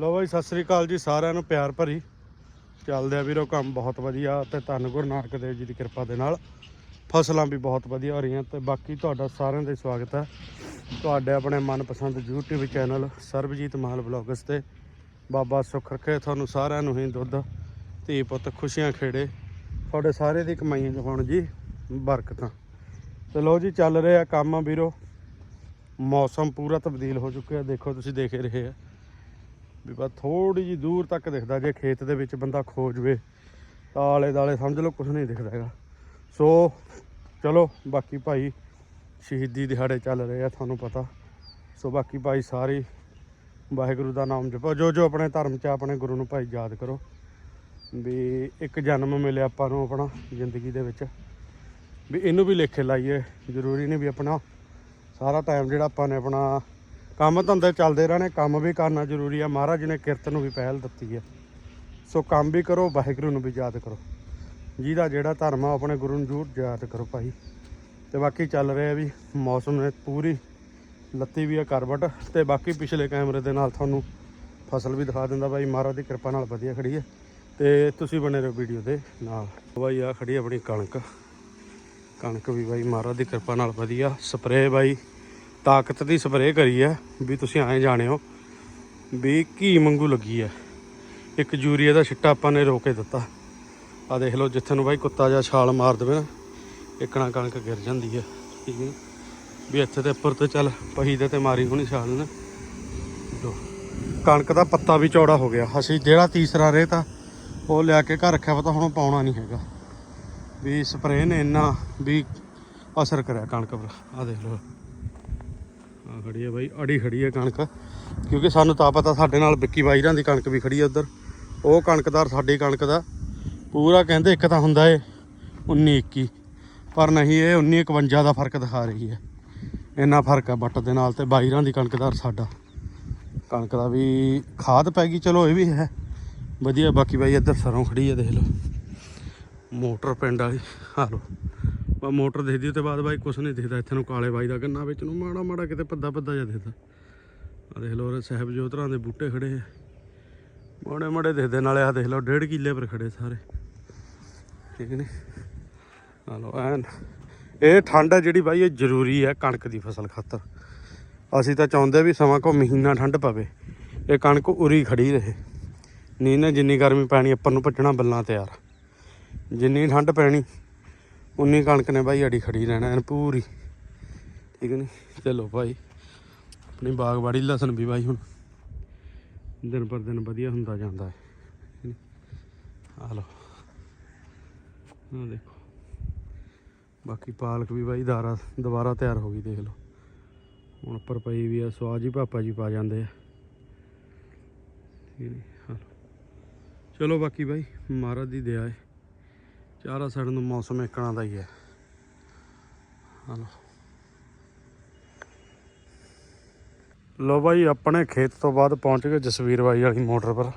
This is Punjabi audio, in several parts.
ਲੋ ਬਾਈ, ਸਤਿ ਸ੍ਰੀ ਅਕਾਲ ਜੀ ਸਾਰਿਆਂ ਨੂੰ, ਪਿਆਰ ਭਰੀ। ਚੱਲਦੇ ਆ ਵੀਰੋ ਕੰਮ ਬਹੁਤ ਵਧੀਆ ਤੇ ਧੰਨ ਗੁਰੂ ਨਾਨਕ ਦੇਵ ਜੀ ਦੀ ਕਿਰਪਾ ਦੇ ਨਾਲ। ਫਸਲਾਂ ਵੀ ਬਹੁਤ ਵਧੀਆ ਹੋ ਰਹੀਆਂ ਤੇ ਬਾਕੀ ਤੁਹਾਡਾ ਸਾਰਿਆਂ ਦਾ ਸਵਾਗਤ ਹੈ। ਤੁਹਾਡੇ ਆਪਣੇ ਮਨਪਸੰਦ YouTube channel Sarabjit Mall blogs ਤੇ। ਬਾਬਾ ਸੁੱਖ ਰੱਖੇ ਤੁਹਾਨੂੰ ਸਾਰਿਆਂ ਨੂੰ ਹੀ ਦੁੱਧ, ਧੀ ਪੁੱਤ ਖੁਸ਼ੀਆਂ ਖੇੜੇ। ਤੁਹਾਡੇ ਸਾਰੇ ਦੀ ਕਮਾਈਆਂ ਹੋਣ ਜੀ ਬਰਕਤਾਂ। ਤੇ ਲੋ ਜੀ, ਚੱਲ ਰਿਹਾ ਕੰਮ ਵੀਰੋ। ਮੌਸਮ ਪੂਰਾ ਤਬਦੀਲ ਹੋ ਚੁੱਕਿਆ, ਦੇਖੋ ਤੁਸੀਂ ਦੇਖ ਰਹੇ ਆ। ਵੀ ਬਸ ਥੋੜੀ ਜੀ ਦੂਰ ਤੱਕ ਦਿਖਦਾ ਜੇ ਖੇਤ ਦੇ ਵਿੱਚ ਬੰਦਾ ਖੋ ਖੋਜਵੇ ਤਾਂ ਆਲੇ ਦਾਲੇ ਸਮਝ ਲਓ ਕੁਝ ਨਹੀਂ ਦਿਖਦਾ ਹੈਗਾ। ਸੋ ਚਲੋ, ਬਾਕੀ ਭਾਈ ਸ਼ਹੀਦੀ ਦਿਹਾੜੇ ਚੱਲ ਰਹੇ ਆ, ਤੁਹਾਨੂੰ ਪਤਾ। ਸੋ ਬਾਕੀ ਭਾਈ ਸਾਰੇ ਵਾਹਿਗੁਰੂ ਦਾ ਨਾਮ ਜਪੋ। ਜੋ ਜੋ ਆਪਣੇ ਧਰਮ 'ਚ ਆਪਣੇ ਗੁਰੂ ਨੂੰ ਭਾਈ ਯਾਦ ਕਰੋ। ਵੀ ਇੱਕ ਜਨਮ ਮਿਲਿਆ ਆਪਾਂ ਨੂੰ ਆਪਣਾ ਜ਼ਿੰਦਗੀ ਦੇ ਵਿੱਚ। ਵੀ ਇਹਨੂੰ ਵੀ ਲੇਖੇ ਲਾਈਏ। ਜ਼ਰੂਰੀ ਨਹੀਂ ਵੀ ਆਪਣਾ ਸਾਰਾ ਟਾਈਮ ਜਿਹੜਾ ਆਪਾਂ ਨੇ ਆਪਣਾ ਕੰਮ ਧੰਦੇ ਚੱਲਦੇ ਰਹਿਣੇ, ਕੰਮ ਵੀ ਕਰਨਾ ਜ਼ਰੂਰੀ ਆ। ਮਹਾਰਾਜ ਨੇ ਕਿਰਤ ਨੂੰ ਵੀ ਪਹਿਲ ਦਿੱਤੀ ਹੈ ਸੋ ਕੰਮ ਵੀ ਕਰੋ, ਵਾਹਿਗੁਰੂ ਨੂੰ ਵੀ ਯਾਦ ਕਰੋ। ਜਿਹਦਾ ਜਿਹੜਾ ਧਰਮ ਆ, ਉਹ ਆਪਣੇ ਗੁਰੂ ਨੂੰ ਜ਼ਰੂਰ ਯਾਦ ਕਰੋ ਭਾਈ। ਤੇ ਬਾਕੀ ਚੱਲ ਰਿਹਾ ਵੀ ਮੌਸਮ ਨੇ ਪੂਰੀ ਲੱਤੀ ਵੀ ਆ ਕਰਵਟ। ਤੇ ਬਾਕੀ ਪਿਛਲੇ ਕੈਮਰੇ ਦੇ ਨਾਲ ਤੁਹਾਨੂੰ ਫਸਲ ਵੀ ਦਿਖਾ ਦਿੰਦਾ ਬਾਈ ਮਹਾਰਾਜ ਦੀ ਕਿਰਪਾ ਨਾਲ ਵਧੀਆ ਖੜੀ ਹੈ ਤੇ ਤੁਸੀਂ ਬਣੇ ਰਹੋ ਵੀਡੀਓ ਦੇ ਨਾਲ। ਬਾਈ ਆ ਖੜੀ ਆਪਣੀ ਕਣਕ। ਕਣਕ ਵੀ ਬਾਈ ਮਹਾਰਾਜ ਦੀ ਕਿਰਪਾ ਨਾਲ ਵਧੀਆ। ਸਪਰੇਅ ਬਾਈ ਤਾਕਤ ਦੀ ਸਪਰੇਅ ਕਰੀ ਹੈ ਵੀ ਤੁਸੀਂ ਐਂ ਜਾਣਿਓ ਵੀ ਘੀ ਮੰਗੂ ਲੱਗੀ ਹੈ। ਇੱਕ ਯੂਰੀਆ ਦਾ ਛਿੱਟਾ ਆਪਾਂ ਨੇ ਰੋਕੇ ਦਿੱਤਾ। ਆ ਦੇਖ ਲਓ ਜਿੱਥੇ ਨੂੰ ਬਾਈ ਕੁੱਤਾ ਜਾਂ ਛਾਲ ਮਾਰ ਦੇਵੇ ਨਾ ਇੱਕਣਾ ਕਣਕ ਗਿਰ ਜਾਂਦੀ ਹੈ, ਠੀਕ ਹੈ। ਵੀ ਇੱਥੇ ਤੇ ਉੱਪਰ ਤੇ ਚੱਲ, ਪਹੀ ਦੇ ਤੇ ਮਾਰੀ ਹੋਣੀ ਛਾਲ ਨੇ। ਲਓ। ਕਣਕ ਦਾ ਪੱਤਾ ਵੀ ਚੌੜਾ ਹੋ ਗਿਆ। ਅਸੀਂ ਜਿਹੜਾ ਤੀਸਰਾ ਰੇਤਾ ਉਹ ਲਿਆ ਕੇ ਘਰ ਰੱਖਿਆ ਵਾ ਤਾਂ ਹੁਣ ਪਾਉਣਾ ਨਹੀਂ ਹੈਗਾ। ਵੀ ਸਪਰੇਅ ਨੇ ਇੰਨਾ ਵੀ ਅਸਰ ਕਰਿਆ ਕਣਕ ਪਰ ਆ ਦੇਖ ਲਓ। ਆ ਖੜੀ ਹੈ ਬਾਈ, ਅੜੀ ਖੜੀ ਹੈ ਕਣਕ। ਕਿਉਂਕਿ ਸਾਨੂੰ ਤਾਂ ਪਤਾ ਸਾਡੇ ਨਾਲ ਵਿੱਕੀ ਬਾਈਰਾਂ ਦੀ ਕਣਕ ਵੀ ਖੜੀ ਹੈ ਉਧਰ। ਉਹ ਕਣਕਦਾਰ ਸਾਡੀ ਕਣਕ ਦਾ। ਪੂਰਾ ਕਹਿੰਦੇ ਇੱਕ ਤਾਂ ਹੁੰਦਾ ਏ 19 21 ਪਰ ਨਹੀਂ, ਇਹ 19 51 ਦਾ ਫ਼ਰਕ ਦਿਖਾ ਰਹੀ ਹੈ ਇੰਨਾ ਫ਼ਰਕ ਹੈ ਬੱਟ ਦੇ ਨਾਲ ਤੇ ਬਾਈਰਾਂ ਦੀ ਕਣਕਦਾਰ ਸਾਡਾ। ਕਣਕ ਦਾ ਵੀ ਖਾਦ ਪੈ ਗਈ, ਚਲੋ ਇਹ ਵੀ ਹੈ। ਵਧੀਆ, ਬਾਕੀ ਬਾਈ ਇੱਧਰ ਸਰੋਂ ਖੜੀ ਹੈ ਦੇਖ ਲਓ। ਮੋਟਰ ਪਿੰਡ ਵਾਲੀ ਆ ਲਓ। ਬਾ ਮੋਟਰ ਦਿਖਦੀ ਤੇ ਬਾਅਦ ਬਾਈ ਕੁਛ ਨਹੀਂ ਦਿਖਦਾ, ਇੱਥੇ ਨੂੰ ਕਾਲੇ ਬਾਈ ਦਾ ਗੰਨਾ ਵਿੱਚ ਨੂੰ ਮਾੜਾ ਮਾੜਾ ਕਿਤੇ ਪੱਦਾ ਪੱਦਾ ਜਿਹਾ ਦਿਖਦਾ। ਆ ਦੇਖ ਲਓ, ਉਰੇ ਜੋਤਰਾਂ ਦੇ ਬੂਟੇ ਖੜੇ ਆ। ਮਾੜੇ ਮਾੜੇ ਦਿਖਦੇ, ਨਾਲੇ ਆ ਦੇਖ ਲਓ, ਡੇਢ ਕਿੱਲੇ ਪਰ ਖੜੇ ਸਾਰੇ। ਠੀਕ ਨੇ? ਆ ਲਓ, ਐਨ। ਇਹ ਠੰਡ ਹੈ ਜਿਹੜੀ ਬਾਈ, ਇਹ ਜ਼ਰੂਰੀ ਹੈ ਕਣਕ ਦੀ ਫਸਲ ਖਾਤਰ। ਅਸੀਂ ਤਾਂ ਚਾਹੁੰਦੇ ਵੀ ਸਮਾਂ ਕੋ ਮਹੀਨਾ ਠੰਡ ਪਵੇ। ਇਹ ਕਣਕ ਉਰੀ ਖੜੀ ਰਹੇ। ਨਹੀਂ ਨਾ ਜਿੰਨੀ ਗਰਮੀ ਪੈਣੀ, ਆਪਾਂ ਨੂੰ ਭੱਜਣਾ ਬੱਲਾਂ ਤਿਆਰ। ਜਿੰਨੀ ਠੰਡ ਪੈਣੀ ਉਨੀ ਕਣਕ ਨੇ ਬਾਈ ਅੜੀ ਖੜੀ ਰਹਿਣਾ ਐਨ ਪੂਰੀ। ਠੀਕ ਨਹੀਂ ਚਲੋ ਭਾਈ, ਆਪਣੀ ਬਾਗਬਾੜੀ ਲਸਣ ਵੀ ਬਾਈ ਹੁਣ ਦਿਨ ਪਰ ਦਿਨ ਵਧੀਆ ਹੁੰਦਾ ਜਾਂਦਾ ਹੈ। ਆ ਲਓ। ਆ ਦੇਖੋ। ਬਾਕੀ ਪਾਲਕ ਵੀ ਬਾਈ ਦਾਰਾ, ਦੁਬਾਰਾ ਤਿਆਰ ਹੋ ਗਈ ਦੇਖ ਲਓ। ਹੁਣ ਉੱਪਰ ਪਈ ਵੀ ਆ, ਸਵਾਦ ਜੀ ਪਾਪਾ ਜੀ ਪਾ ਜਾਂਦੇ ਆ। ਠੀਕ ਨੀ? ਚਲੋ ਬਾਕੀ ਬਾਈ, ਮਹਾਰਾਜ ਦੀ ਦਇਆ ਹੈ। ਚਾਰਾ ਸੜਨ ਨੂੰ ਮੌਸਮ ਇੱਕਣਾ ਦਾ ਹੀ ਹੈ। ਹਲੋ। ਲੋ ਬਾਈ, ਆਪਣੇ ਖੇਤ ਤੋਂ ਬਾਅਦ ਪਹੁੰਚ ਗਏ ਜਸਵੀਰ ਬਾਈ ਵਾਲੀ ਮੋਟਰ ਪਰ।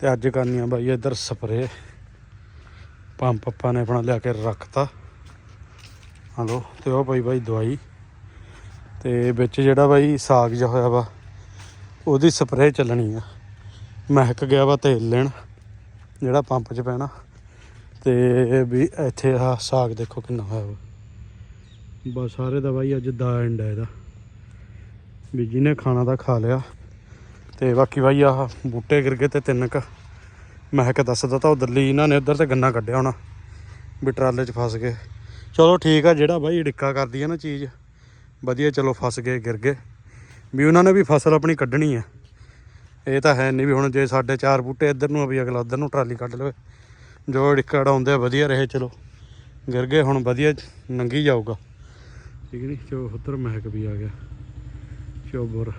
ਤੇ ਅੱਜ ਕਰਨੀ ਆ ਬਾਈ ਇੱਧਰ ਸਪਰੇ। ਪੰਪ ਆਪਾਂ ਨੇ ਆਪਣਾ ਲਿਆ ਕੇ ਰੱਖਤਾ। ਹਲੋ, ਤੇ ਉਹ ਪਈ ਬਾਈ ਦਵਾਈ। ਤੇ ਵਿੱਚ ਜਿਹੜਾ ਬਾਈ ਸਾਗ ਜਿਹਾ ਹੋਇਆ ਵਾ, ਉਹਦੀ ਸਪਰੇਅ ਚੱਲਣੀ ਆ। ਮਹਿਕ ਗਿਆ ਵਾ ਤੇਲ ਲੈਣ, ਜਿਹੜਾ ਪੰਪ 'ਚ ਪੈਣਾ। ਤੇ ਵੀ ਇੱਥੇ ਆ ਸਾਗ ਦੇਖੋ ਕਿੰਨਾ ਹੋਇਆ ਵਾ ਬਸ ਸਾਰੇ ਦਾ ਬਾਈ ਅੱਜ ਦਾ ਐਂਡ ਹੈ ਇਹਦਾ। ਵੀ ਜਿਹਨੇ ਖਾਣਾ ਤਾਂ ਖਾ ਲਿਆ। ਤੇ ਬਾਕੀ ਬਾਈ ਆਹ ਬੂਟੇ ਗਿਰ ਗਏ ਤੇ ਤਿੰਨ ਕ। ਮਹਿਕ ਦੱਸਦਾ ਤਾਂ ਉਧਰਲੀ ਇਹਨਾਂ ਨੇ ਉਧਰ ਤੇ ਗੰਨਾ ਕੱਢਿਆ ਹੋਣਾ। ਵੀ ਟਰਾਲੇ 'ਚ ਫਸ ਗਏ। ਚਲੋ ਠੀਕ ਆ, ਜਿਹੜਾ ਬਾਈ ਡਿੱਕਾ ਕਰਦੀ ਹੈ ਨਾ ਚੀਜ਼, ਵਧੀਆ ਚਲੋ ਫਸ ਗਏ, ਗਿਰ ਗਏ। ਵੀ ਉਹਨਾਂ ਨੇ ਵੀ ਫਸਲ ਆਪਣੀ ਕੱਢਣੀ ਆ। ਇਹ ਤਾਂ ਹੈ ਨਹੀਂ ਵੀ ਹੁਣ ਜੇ ਸਾਡੇ ਚਾਰ ਬੂਟੇ ਇੱਧਰ ਨੂੰ ਆ, ਵੀ ਅਗਲਾ ਉੱਧਰ ਨੂੰ ਟਰਾਲੀ ਕੱਢ ਲਵੇ। ਜੋ ਡਿੱਕੜ ਆਉਂਦੇ ਵਧੀਆ ਰਹੇ, ਚਲੋ। ਗਿਰ ਗਏ, ਹੁਣ ਵਧੀਆ ਨੰਗੀ ਜਾਊਗਾ। ਠੀਕ ਨਹੀਂ ਚੋ ਉੱਧਰ ਮਹਿਕ ਵੀ ਆ ਗਿਆ। ਚੋਬਰ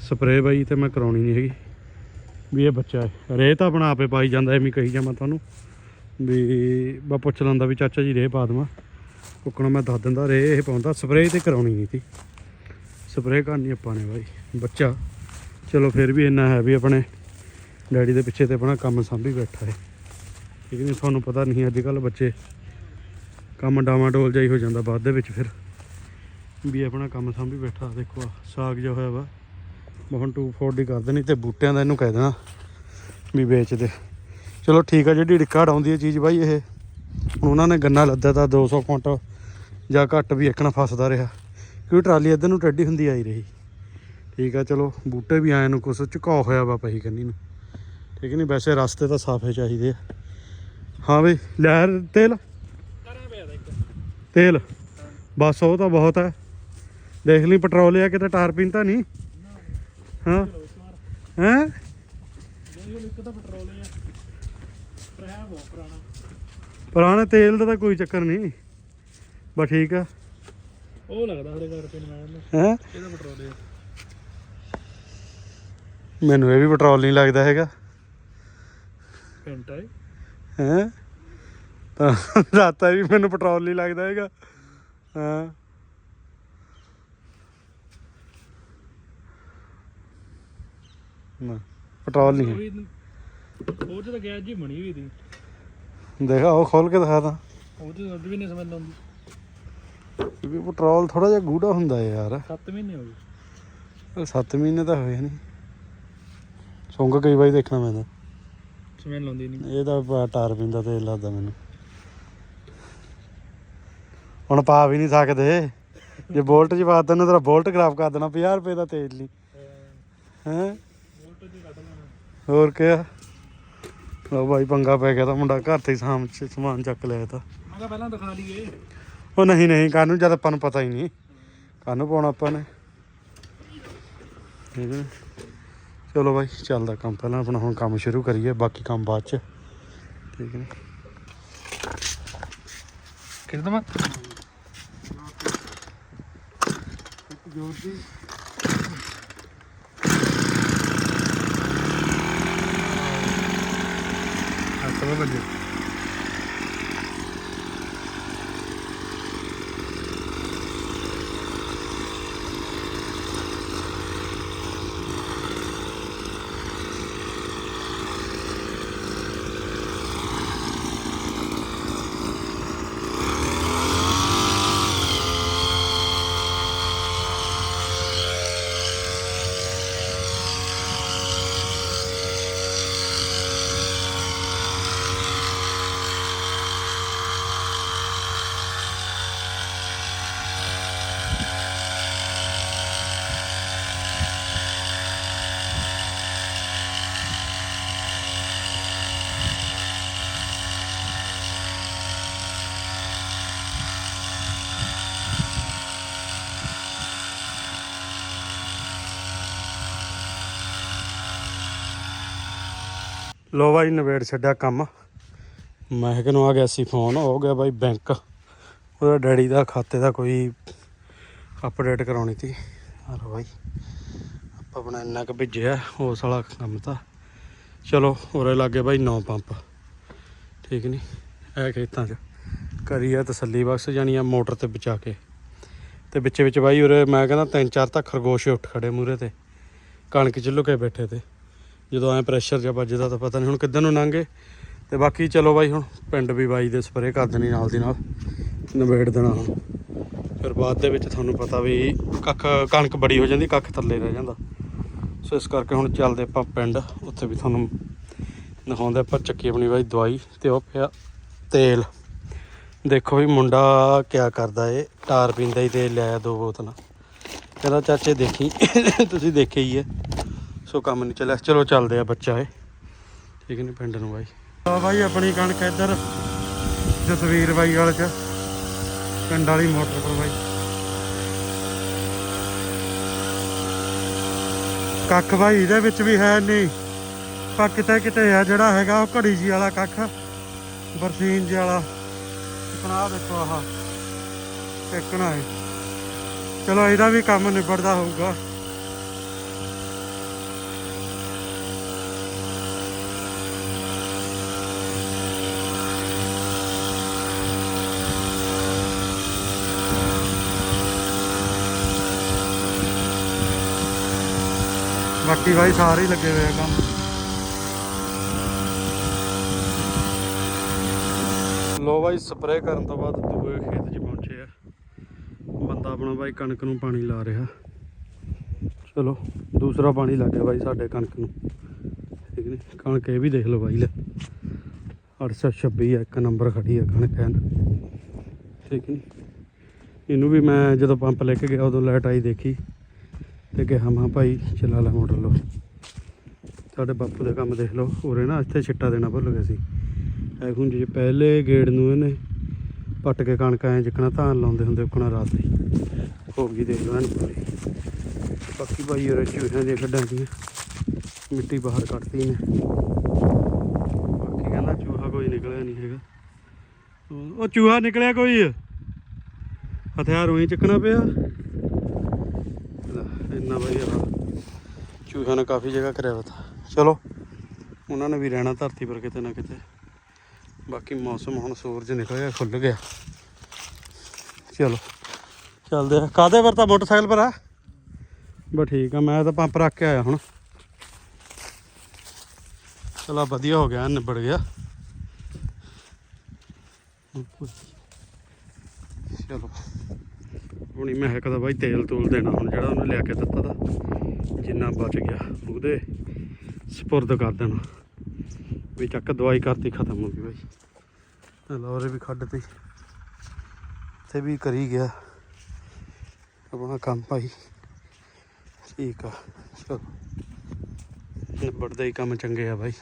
ਸਪਰੇ ਬਾਈ ਤੇ ਮੈਂ ਕਰਾਉਣੀ ਨਹੀਂ ਹੈਗੀ। ਵੀ ਇਹ ਬੱਚਾ ਰੇਹ ਤਾਂ ਆਪਣਾ ਆਪੇ ਪਾਈ ਜਾਂਦਾ, ਐਵੇਂ ਕਹੀ ਜਾਵਾਂ ਤੁਹਾਨੂੰ। ਵੀ ਬਾ ਪੁੱਛ ਲੈਂਦਾ ਵੀ ਚਾਚਾ ਜੀ ਰੇਹ ਪਾ ਦੇਵਾਂ। ਕੁੱਕਣਾ ਮੈਂ ਦੱਸ ਦਿੰਦਾ, ਰੇਹ ਇਹ ਪਾਉਂਦਾ। ਸਪਰੇਅ ਤੇ ਕਰਾਉਣੀ ਨਹੀਂ ਸੀ। ਸਪਰੇਅ ਕਰਨੀ ਆਪਾਂ ਨੇ ਬਾਈ। ਬੱਚਾ। ਚਲੋ, ਫਿਰ ਵੀ ਇੰਨਾ ਹੈ ਵੀ ਆਪਣੇ ਡੈਡੀ ਦੇ ਪਿੱਛੇ ਤੇ ਆਪਣਾ ਕੰਮ ਸੰਭੀ ਬੈਠਾ ਹੈ ਠੀਕ ਨਹੀਂ ਤੁਹਾਨੂੰ ਪਤਾ ਨਹੀਂ ਅੱਜ ਕੱਲ ਬੱਚੇ ਕੰਮ ਡਾਵਾਂ ਡੋਲ ਜਾਈ ਹੋ ਜਾਂਦਾ ਬਾਅਦ ਦੇ ਵਿੱਚ ਫਿਰ। ਵੀ ਆਪਣਾ ਕੰਮ ਸੰਭੀ ਬੈਠਾ, ਦੇਖੋ ਸਾਗ ਜਿਹਾ ਹੋਇਆ ਵਾ। ਬਹੁਤ 240 ਕਰ ਦੇਣੀ ਤੇ ਬੂਟਿਆਂ ਦਾ ਇਹਨੂੰ ਕਹਿ ਦੇਣਾ ਵੀ ਵੇਚ ਦੇ। ਚਲੋ ਠੀਕ ਆ, ਜਿਹੜੀ ਰਿਕਾਰਡ ਆਉਂਦੀ ਹੈ ਚੀਜ਼ ਬਾਈ ਇਹ। ਹੁਣ ਉਹਨਾਂ ਨੇ ਗੰਨਾ ਲੱਦਿਆ ਤਾਂ 200 ਕੁਇੰਟਲ ਜਾਂ ਘੱਟ ਵੀ ਇੱਕਣਾ ਫਸਦਾ ਰਿਹਾ। ਕਿਉਂਕਿ ਟਰਾਲੀ ਇੱਧਰ ਨੂੰ ਟੱਡੀ ਹੁੰਦੀ ਆਈ ਰਹੀ। ਠੀਕ ਆ, ਚਲੋ ਬੂਟੇ ਵੀ ਆਏ ਨੂੰ ਕੁਛ ਝੁਕਾਅ ਹੋਇਆ ਵਾ ਪਹੀ ਕੰਨੀ ਨੂੰ। ਠੀਕ ਨਹੀਂ ਵੈਸੇ ਰਸਤੇ ਤਾਂ ਸਾਫੇ ਚਾਹੀਦੇ ਆ। ਹਾਂ ਬਈ ਲਹਿਰ ਤੇਲ? ਤੇਲ। ਬਸ ਉਹ ਤਾਂ ਬਹੁਤ ਹੈ ਦੇਖ ਲਈ ਪੈਟਰੋਲ ਆ ਕਿਤੇ ਟਾਰ ਪੀਂਦਾ ਨਹੀਂ? ਹਾਂ। ਹੈ? ਇੱਕ ਤਾਂ ਪੈਟਰੋਲ ਆ ਬਹੁਤ ਪੁਰਾਣਾ ਪੁਰਾਣੇ ਤੇਲ ਦਾ ਤਾਂ ਕੋਈ ਚੱਕਰ ਨਹੀਂ। ਬਸ ਠੀਕ ਆ। ਉਹ ਲੱਗਦਾ ਸਾਡੇ ਘਰ ਤੇ ਨਵਾਂ ਹੈ? ਇਹਦਾ ਪੈਟਰੋਲ ਹੈ ਮੈਨੂੰ ਇਹ ਵੀ ਪੈਟਰੋਲ ਨਹੀਂ ਲੱਗਦਾ ਹੈਗਾ। ਘੰਟਾ ਹੈ ਹੈ? ਤਾਂ ਰਾਤਾ ਵੀ ਮੈਨੂੰ ਪੈਟਰੋਲ ਨਹੀਂ ਲੱਗਦਾ ਹੈਗਾ। ਹਾਂ? ਨਾ ਪੈਟਰੋਲ ਨਹੀਂ ਹੈ। ਉਹੀ ਤਾਂ ਗੈਸ ਜੀ ਬਣੀ ਹੋਈ ਸੀ। ਦੇਖਾ ਉਹ ਖੋਲ ਕੇ ਦਿਖਾ ਤਾਂ। ਉਹ ਦੁੱਧ ਵੀ ਨਹੀਂ ਸਮਝ ਆਉਂਦੀ। ਵੀ ਪੈਟਰੋਲ ਥੋੜਾ ਜਿਹਾ ਗੂੜਾ ਹੁੰਦਾ ਯਾਰ। 7 ਮਹੀਨੇ ਹੋ ਗਏ। 7 ਮਹੀਨੇ ਤਾਂ ਹੋਏ ਨਹੀਂ ਸੁੰਗ ਕਈ ਵਾਰੀ ਦੇਖਣਾ ਪੈਂਦਾ। ਸਮੈਲ ਆਉਂਦੀ ਨਹੀਂ ਇਹ ਤਾਂ ਟਾਰ ਪਿੰਦਾ ਤੇ ਲੱਗਦਾ ਮੈਨੂੰ। ਹੁਣ ਪਾ ਵੀ ਨਹੀਂ ਸਕਦੇ। ਜੇ ਬੋਲਟ ਚ ਪਾ ਦੇਣਾ ਤੇਰਾ ਬੋਲਟ ਖਰਾਬ ਕਰ ਦੇਣਾ 50 ਰੁਪਏ ਦਾ ਤੇਲ ਨਹੀਂ ਹੈ? ਵੋਲਟ ਜੀ ਕੱਢ ਲੈਣਾ ਹੋਰ ਕਿਆ? ਲਓ ਭਾਈ ਪੰਗਾ ਪੈ ਗਿਆ ਤਾਂ ਮੁੰਡਾ ਘਰ ਤੇ ਸਾਮ ਚ ਸਮਾਨ ਚੱਕ ਲਿਆ ਤਾਂ। ਮੈਂ ਕਿਹਾ ਪਹਿਲਾਂ ਦਿਖਾ ਲਈਏ ਉਹ ਨਹੀਂ ਨਹੀਂ ਕਾਨੂੰ ਜਦ ਆਪਾਂ ਨੂੰ ਪਤਾ ਹੀ ਨਹੀਂ। ਕਾਨੂੰ ਪਾਉਣਾ ਆਪਾਂ ਨੇ? ਠੀਕ ਹੈ ਚਲੋ ਭਾਈ ਚੱਲਦਾ ਕੰਮ ਪਹਿਲਾਂ, ਆਪਣਾ ਹੁਣ ਕੰਮ ਸ਼ੁਰੂ ਕਰੀਏ, ਬਾਕੀ ਕੰਮ ਬਾਅਦ ਚ। ਠੀਕ ਹੈ ਕਿਹਦਾ ਮੈਂ? ਜੋਰ ਦੀ ਹੱਥ ਵੱਜੇ ਲੋ ਬਾਈ ਨਵੇੜ ਛੱਡਿਆ ਕੰਮ। ਮੈਂ ਨੂੰ ਆ ਗਿਆ ਸੀ ਫੋਨ ਹੋ ਗਿਆ ਬਾਈ ਬੈਂਕ ਉਹਦਾ ਡੈਡੀ ਦਾ ਖਾਤੇ ਦਾ ਕੋਈ ਅਪਡੇਟ ਕਰਾਉਣੀ ਸੀ। ਆ ਲੋ ਬਾਈ, ਆਪਾਂ ਆਪਣਾ ਇੰਨਾ ਕੁ ਭੇਜਿਆ ਉਸ ਵਾਲਾ ਕੰਮ ਤਾਂ। ਚਲੋ, ਉਰੇ ਲੱਗੇ ਬਾਈ ਨੌ ਪੰਪ। ਠੀਕ ਨਹੀਂ ਇਹ ਖੇਤਾਂ 'ਚ ਕਰੀ ਆ ਤਸੱਲੀ ਬਖਸ਼, ਜਾਣੀ ਆ ਮੋਟਰ ਤੇ ਬਚਾ ਕੇ। ਤੇ ਵਿੱਚੇ ਵਿੱਚ ਬਾਈ ਉਰੇ ਮੈਂ ਕਹਿੰਦਾ ਤਿੰਨ ਚਾਰ ਤਾਂ ਖਰਗੋਸ਼ ਉੱਠ ਖੜੇ ਮੂਰੇ ਤੇ, ਕਣਕ ਚ ਲੁਕੇ ਬੈਠੇ ਤੇ। ਜਦੋਂ ਐ ਪ੍ਰੈਸ਼ਰ ਜਿਹਾ ਵੱਜਦਾ ਤਾਂ ਪਤਾ ਨਹੀਂ ਹੁਣ ਕਿੱਧਰ ਨੂੰ ਲੰਘੇ। ਤੇ ਬਾਕੀ ਚਲੋ ਬਾਈ ਹੁਣ ਪਿੰਡ ਵੀ ਬਾਈ ਦੇ ਸਪਰੇਅ ਕਰ ਦੇਣੀ ਨਾਲ ਦੀ ਨਾਲ ਨਵੇੜ ਦੇਣਾ ਹੁਣ। ਫਿਰ ਬਾਅਦ ਦੇ ਵਿੱਚ ਤੁਹਾਨੂੰ ਪਤਾ ਵੀ ਕੱਖ ਕਣਕ ਬੜੀ ਹੋ ਜਾਂਦੀ, ਕੱਖ ਥੱਲੇ ਰਹਿ ਜਾਂਦਾ। ਸੋ ਇਸ ਕਰਕੇ ਹੁਣ ਚੱਲਦੇ ਆਪਾਂ ਪਿੰਡ, ਉੱਥੇ ਵੀ ਤੁਹਾਨੂੰ ਦਿਖਾਉਂਦੇ ਆਪਾਂ ਚੱਕੀ ਆਪਣੀ ਬਾਈ ਦਵਾਈ ਤੇ ਉਹ ਪਿਆ ਤੇਲ। ਦੇਖੋ ਵੀ ਮੁੰਡਾ ਕਿਆ ਕਰਦਾ ਏ, ਟਾਰ ਪੀਂਦਾ ਹੀ ਤੇਲ ਲਿਆਇਆ ਦੋ ਬੋਤਲਾਂ। ਕਹਿੰਦਾ ਚਾਚੇ ਦੇਖੀ, ਤੁਸੀਂ ਦੇਖਿਆ ਹੀ ਹੈ ਸੋ ਕੰਮ ਨਹੀਂ ਚੱਲਿਆ। ਚਲੋ ਚੱਲਦੇ ਆ ਬੱਚਾ ਏ ਠੀਕ ਨਹੀਂ ਪਿੰਡ ਨੂੰ ਬਾਈ। ਆ ਬਾਈ, ਆਪਣੀ ਕਣਕ ਇੱਧਰ, ਜਸਵੀਰ ਬਾਈ ਵਾਲੇ ਚ। ਪਿੰਡ ਵਾਲੀ ਮੋਟਰ ਪਰ ਬਾਈ। ਕੱਖ ਬਾਈ ਇਹਦੇ ਵਿੱਚ ਵੀ ਹੈ ਨਹੀਂ। ਪਰ ਕਿਤੇ ਕਿਤੇ ਆ ਜਿਹੜਾ ਹੈਗਾ, ਉਹ ਘੜੀ ਜੀ ਵਾਲਾ ਕੱਖ। ਬਰਸੀਨ ਜੀ ਵਾਲਾ। ਸੁਣਾ ਦੇਖੋ ਆਹ। ਟੇਕਣਾ ਹੈ ਚਲੋ ਇਹਦਾ ਵੀ ਕੰਮ ਨਿਬੜਦਾ ਹੋਊਗਾ। ਬਾਕੀ ਭਾਈ ਸਾਰੇ ਹੀ ਲੱਗੇ ਹੋਏ ਆ ਕੰਮ। ਲੋ ਬਾਈ ਸਪਰੇਅ ਕਰਨ ਤੋਂ ਬਾਅਦ ਦੂਏ ਖੇਤ 'ਚ ਪਹੁੰਚੇ ਆ। ਬੰਦਾ ਆਪਣਾ ਬਾਈ ਕਣਕ ਨੂੰ ਪਾਣੀ ਲਾ ਰਿਹਾ। ਚਲੋ, ਦੂਸਰਾ ਪਾਣੀ ਲੱਗ ਗਿਆ ਬਾਈ ਸਾਡੇ ਕਣਕ ਨੂੰ। ਠੀਕ ਨੀ? ਕਣਕ ਇਹ ਵੀ ਦੇਖ ਲਓ ਬਾਈ ਲੈ। 826 ਆ, ਇੱਕ ਨੰਬਰ ਖੜੀ ਆ ਕਣਕ ਐਨ। ਠੀਕ ਨੀ? ਇਹਨੂੰ ਵੀ ਮੈਂ ਜਦੋਂ ਪੰਪ ਲੈ ਕੇ ਗਿਆ, ਉਦੋਂ ਲਾਈਟ ਆਈ ਦੇਖੀ। ਤੇ ਕਿਹਾ ਮੈਂ ਭਾਈ, ਚਲਾ ਲੈ ਮੋਟਰ ਲੋ ਸਾਡੇ ਬਾਪੂ ਦਾ ਕੰਮ ਦੇਖ ਲਓ। ਉਰੇ ਨਾ ਇੱਥੇ ਛਿੱਟਾ ਦੇਣਾ ਭੁੱਲ ਗਏ ਸੀ। ਐ ਹੁਣ ਜੇ ਪਹਿਲੇ ਗੇੜ ਨੂੰ ਇਹਨੇ ਪੱਟ ਕੇ ਕਣਕ ਐ ਜਿੱਕਣਾ, ਧਾਨ ਲਾਉਂਦੇ ਹੁੰਦੇ ਉਕਣਾ ਰਾਤ ਦੀ। ਹੋ ਗਈ ਦੇਖ ਲਓ ਐਨ ਪੂਰੀ। ਬਾਕੀ ਭਾਈ ਉਰੇ ਚੂਹਿਆਂ ਦੀਆਂ ਖੱਡਾਂ ਦੀਆਂ ਮਿੱਟੀ ਬਾਹਰ ਕੱਢਤੀ ਨੇ ਬਾਕੀ ਕਹਿੰਦਾ ਚੂਹਾ ਕੋਈ ਨਿਕਲਿਆ ਨਹੀਂ ਹੈਗਾ। ਉਹ ਚੂਹਾ ਨਿਕਲਿਆ ਕੋਈ? ਹਥਿਆਰ ਉਹੀ ਚੱਕਣਾ ਪਿਆ। ਇੰਨਾ ਵਧੀਆ ਹਾਲ ਚੂਹਿਆਂ ਨੇ ਕਾਫੀ ਜਗ੍ਹਾ ਕਰਿਆ ਵਾ ਚਲੋ, ਉਹਨਾਂ ਨੇ ਵੀ ਰਹਿਣਾ ਧਰਤੀ ਪਰ ਕਿਤੇ ਨਾ ਕਿਤੇ। ਬਾਕੀ ਮੌਸਮ ਹੁਣ ਸੂਰਜ ਨਿਕਲ ਗਿਆ ਖੁੱਲ ਗਿਆ। ਚਲੋ, ਚੱਲਦੇ ਆ। ਕਾਦੇ ਪਰ ਤਾਂ ਮੋਟਰਸਾਈਕਲ ਪਰ ਆ? ਬਸ ਠੀਕ ਆ, ਮੈਂ ਤਾਂ ਪੰਪ ਰੱਖ ਕੇ ਆਇਆ ਹੁਣ। ਚਲੋ ਵਧੀਆ ਹੋ ਗਿਆ, ਨਿਬੜ ਗਿਆ। ਚਲੋ। ਹੁਣੀ ਮੈਂ ਕਦਾ ਬਾਈ ਤੇਲ ਤੂਲ ਦੇਣਾ ਹੁਣ ਜਿਹੜਾ ਉਹਨੇ ਲਿਆ ਕੇ ਦਿੱਤਾ ਦਾ ਜਿੰਨਾ ਬਚ ਗਿਆ ਉਹਦੇ ਸਪੁਰਦ ਕਰ ਦੇਣਾ। ਵੀ ਚੱਕ ਦਵਾਈ ਕਰਤੀ, ਖਤਮ ਹੋ ਗਈ ਬਾਈ। ਲੋਰੇ ਵੀ ਖੱਡ ਤੀ ਇੱਥੇ ਵੀ ਕਰੀ ਗਿਆ। ਆਪਣਾ ਕੰਮ ਭਾਈ। ਠੀਕ ਆ, ਚਲੋ। ਨਿਬੜਦਾ ਹੀ ਕੰਮ ਚੰਗੇ ਆ ਬਾਈ।